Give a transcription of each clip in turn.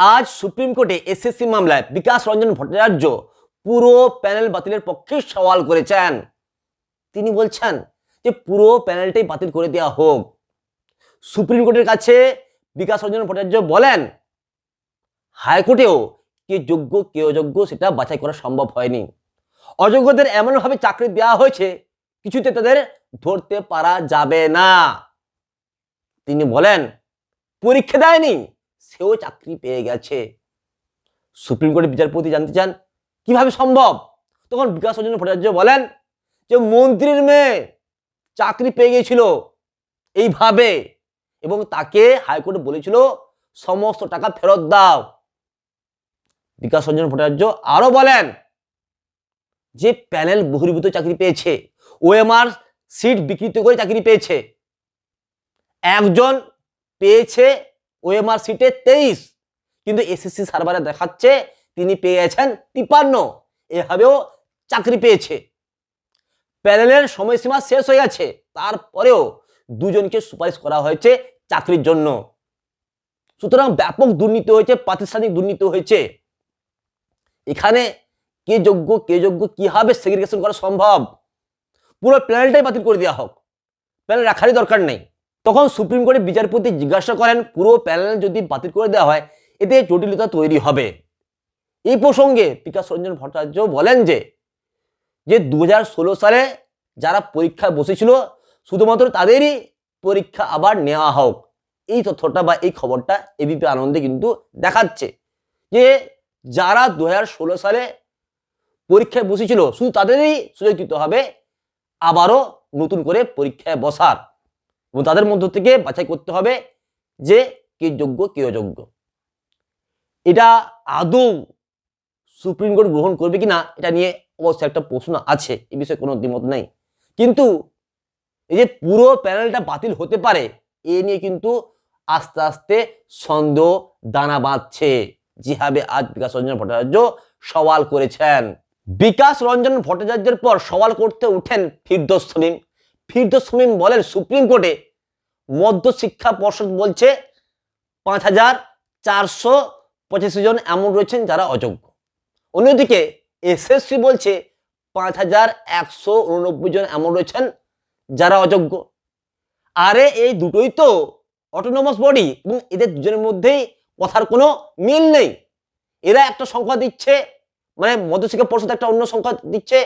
আজ সুপ্রিম কোর্টে এসএসসি মামলায় বিকাশ রঞ্জন ভট্টাচার্য পুরো প্যানেল বাতিলের পক্ষে সওয়াল করেছেন। তিনি বলছেন যে পুরো প্যানেলটাই বাতিল করে দেওয়া হোক। সুপ্রিম কোর্টের কাছে বিকাশ রঞ্জন ভট্টাচার্য বলেন, হাইকোর্টেও কে যোগ্য, কে অযোগ্য সেটা বাছাই করা সম্ভব হয়নি। অযোগ্যদের এমনভাবে চাকরি দেওয়া হয়েছে, কিছুতে তাদের ধরতে পারা যাবে না। তিনি বলেন, পরীক্ষা দেয়নি সেও চাকরি পেয়ে গেছে। সুপ্রিম কোর্টের বিচারপতি জানতে চান, কীভাবে সম্ভব? তখন বিকাশ রঞ্জন ভট্টাচার্য বলেন যে, মন্ত্রীর মেয়ে চাকরি পেয়ে গিয়েছিল এইভাবে এবং তাকে হাইকোর্ট বলেছিল, সমস্ত টাকা ফেরত দাও। বিকাশ রঞ্জন ভট্টাচার্য আরও বলেন যে, প্যানেল বহির্ভূত চাকরি পেয়েছে, ওএমআর সিট বিকৃত করে চাকরি পেয়েছে। একজন পেয়েছে ওএমআর সিটে তেইশ। কিন্তু এসএসসি সার্ভারে দেখাচ্ছে তিনি পেয়ে গেছেন তিপান্ন। এভাবেও চাকরি পেয়েছে। প্যানেলের সময়সীমা শেষ হয়ে গেছে। তারপরেও দুজনকে সুপারিশ করা হয়েছে চাকরির জন্য। সুতরাং ব্যাপক দুর্নীতি হয়েছে, প্রাতিষ্ঠানিক দুর্নীতি হয়েছে। এখানে কে যোগ্য কে যোগ্য, কীভাবে সেগ্রিগেশন করা সম্ভব? পুরো প্যানেলটাই বাতিল করে দেওয়া হোক। প্যানেল রাখারই দরকার নেই। তখন সুপ্রিম কোর্টের বিচারপতি জিজ্ঞাসা করেন, পুরো প্যানেল যদি বাতিল করে দেওয়া হয়, এতে জটিলতা তৈরি হবে? এই প্রসঙ্গে বিকাশ রঞ্জন ভট্টাচার্য বলেন যে যে দু হাজার ষোলো সালে যারা পরীক্ষায় বসেছিল, শুধুমাত্র তাদেরই পরীক্ষা আবার নেওয়া হোক। এই তথ্যটা বা এই খবরটা এবিপি আনন্দে কিন্তু দেখাচ্ছে যে, যারা দু হাজার ষোলো সালে পরীক্ষায় বসেছিল, শুধু তাদেরই সুযোগ দিতে হবে আবারও নতুন করে পরীক্ষায় বসার। এবং তাদের মধ্য থেকে বাছাই করতে হবে যে কে যোগ্য, কে অযোগ্য। এটা আদৌ সুপ্রিম কোর্ট গ্রহণ করবে কি না এটা নিয়ে অবশ্যই একটা প্রশ্ন আছে, এ বিষয়ে কোনো দ্বিমত নেই। কিন্তু এই যে পুরো প্যানেলটা বাতিল হতে পারে, এ নিয়ে কিন্তু আস্তে আস্তে সন্দেহ দানা বাঁধছে। যেভাবে আজ বিকাশ রঞ্জন ভট্টাচার্য সওয়াল করেছেন। বিকাশ রঞ্জন ভট্টাচার্যের পর সওয়াল করতে উঠেন ফিরদোস সলিম। ফিরদোস সলিম বলেন, সুপ্রিম কোর্টে মধ্য শিক্ষা পর্ষদ বলছে পাঁচ হাজার চারশো পঁচাশি জন এমন রয়েছেন যারা অযোগ্য। অন্যদিকে এসএসসি বলছে পাঁচ হাজার একশো উননব্বই জন এমন রয়েছেন যারা অযোগ্য। আরে এই দুটোই তো অটোনমাস বডি এবং এদের দুজনের মধ্যেই কথার কোনো মিল নেই। এরা একটা সংখ্যা দিচ্ছে মানে মধ্যশিক্ষা পর্ষদ একটা অন্য সংখ্যা দিচ্ছে,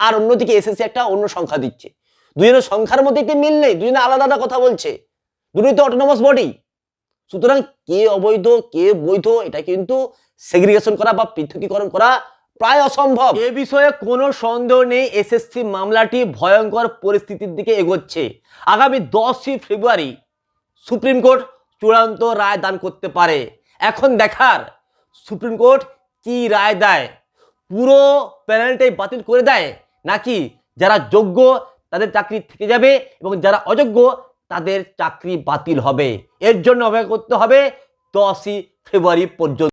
আর অন্যদিকে এসএসসি একটা অন্য সংখ্যা দিচ্ছে। দুজনের সংখ্যার মধ্যে একটি মিল নেই, দুজনে আলাদা আলাদা কথা বলছে। দুটোই তো অটোনমাস বডি সুতরাং কে অবৈধ, কে বৈধ, এটা কিন্তু সেগ্রিগেশন করা বা পৃথকীকরণ করা প্রায় অসম্ভব। এ বিষয়ে কোনো সন্দেহ নেই এসএসসি মামলাটি ভয়ঙ্কর পরিস্থিতির দিকে এগোচ্ছে। আগামী দশই ফেব্রুয়ারি সুপ্রিম কোর্ট চূড়ান্ত রায় দান করতে পারে। এখন দেখার সুপ্রিম কোর্ট কি রায় দেয়? পুরো প্যানেলটাই বাতিল করে দেয়? নাকি যারা যোগ্য চাকরি থেকে যাবে এবং যারা অযোগ্য, তাদের চাকরি বাতিল হবে। এর জন্য অপেক্ষা করতে হবে দশই ফেব্রুয়ারি পর্যন্ত।